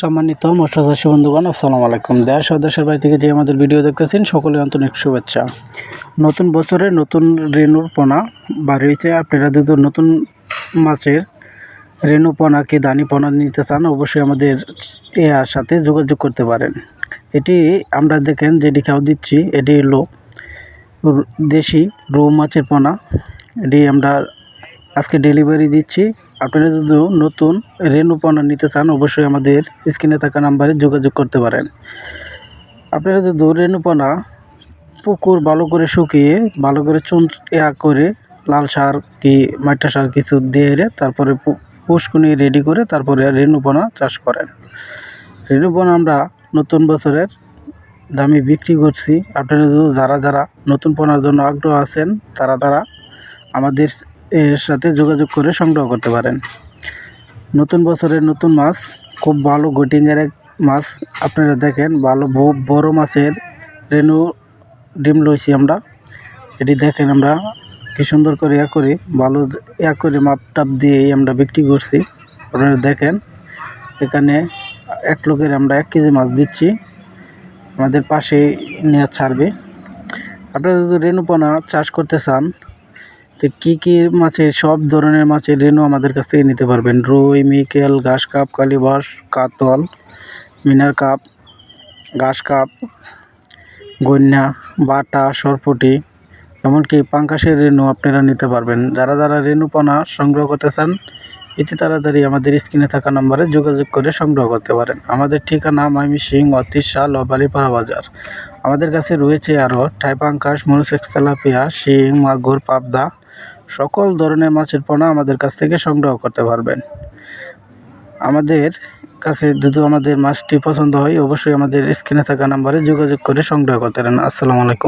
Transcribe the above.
সম্মানিত মৎস্যচাষী বন্ধুগণ, আসসালামু আলাইকুম। দেশ দেশের বাড়ি থেকে যে আমাদের ভিডিও দেখতেছেন, সকলে আন্তরিক শুভেচ্ছা। নতুন বছরে নতুন রেণুর পোনা বার হয়েছে আপনারা যদি নতুন মাছের রেণু পোনা কি দানি পোনা নিতে চান, অবশ্যই আমাদের এর সাথে যোগাযোগ করতে পারেন। এটি আমরা দেখেন যেটি খাওয়া দিচ্ছি, এটি হলো দেশি রৌ মাছের পোনা। এটি আমরা আজকে ডেলিভারি দিচ্ছি। আপনারা যদি নতুন রেণু পণ্য নিতে চান, অবশ্যই আমাদের স্ক্রিনে থাকা নাম্বারে যোগাযোগ করতে পারেন। আপনারা যদি রেণু পোনা পুকুর ভালো করে শুকিয়ে, ভালো করে চুন ইয়া করে, লাল সার কি, মাইটা সার কিছু দিয়ে এরে তারপরে পুষ্কুনি রেডি করে তারপরে রেণু পোনা চাষ করেন। রেণু পোনা আমরা নতুন বছরের দামে বিক্রি করছি। আপনারা যারা যারা নতুন পোনার জন্য আগ্রহ আছেন, তারা তারা আমাদের এর সাথে যোগাযোগ করে সংগ্রহ করতে পারেন। নতুন বছরের নতুন মাছ, খুব ভালো গোটিংয়ের এক মাছ। আপনারা দেখেন, ভালো বড় মাছের রেনু ডিম লইছি আমরা। এটি দেখেন আমরা কি সুন্দর করে ইয়া করি, ভালো ইয়া করে মাপ টাপ দিয়ে আমরা বিক্রি করছি। আপনারা দেখেন, এখানে এক লোকের আমরা এক কেজি মাছ দিচ্ছি। আমাদের পাশে নিয়ে ছাড়বে। আপনারা যদি রেণুপনা চাষ করতে চান তো কী কী মাছের সব ধরনের মাছের রেণু আমাদের কাছ থেকে নিতে পারবেন। রুই, মিকেল, ঘাস কাপ, কালীবাস, কাতল, মিনার কাপ, ঘাস কাপ, গন্যা, বাটা, সরপুটি, এমনকি পাঙ্কাশের রেণু আপনারা নিতে পারবেন। যারা যারা রেণুপনা সংগ্রহ করতে চান এটি তাড়াতাড়ি আমাদের স্ক্রিনে থাকা নম্বরে যোগাযোগ করে সংগ্রহ করতে পারেন। আমাদের ঠিকানা মাইমি সিং, অতিশা লবালিপাড়া বাজার। আমাদের কাছে রয়েছে আরও টাইপাঙ্কাশ মনুসেক্স তেলাপিয়া, শিং, মাগুর, পাবদা সকল ধরনের মাছের পোনা আমাদের কাছ থেকে সংগ্রহ করতে পারবেন। আমাদের কাছে যদি আমাদের মাছটি পছন্দ হয়, অবশ্যই আমাদের স্ক্রিনে থাকা নাম্বারে যোগাযোগ করে সংগ্রহ করতে পারেন। আসসালামু আলাইকুম।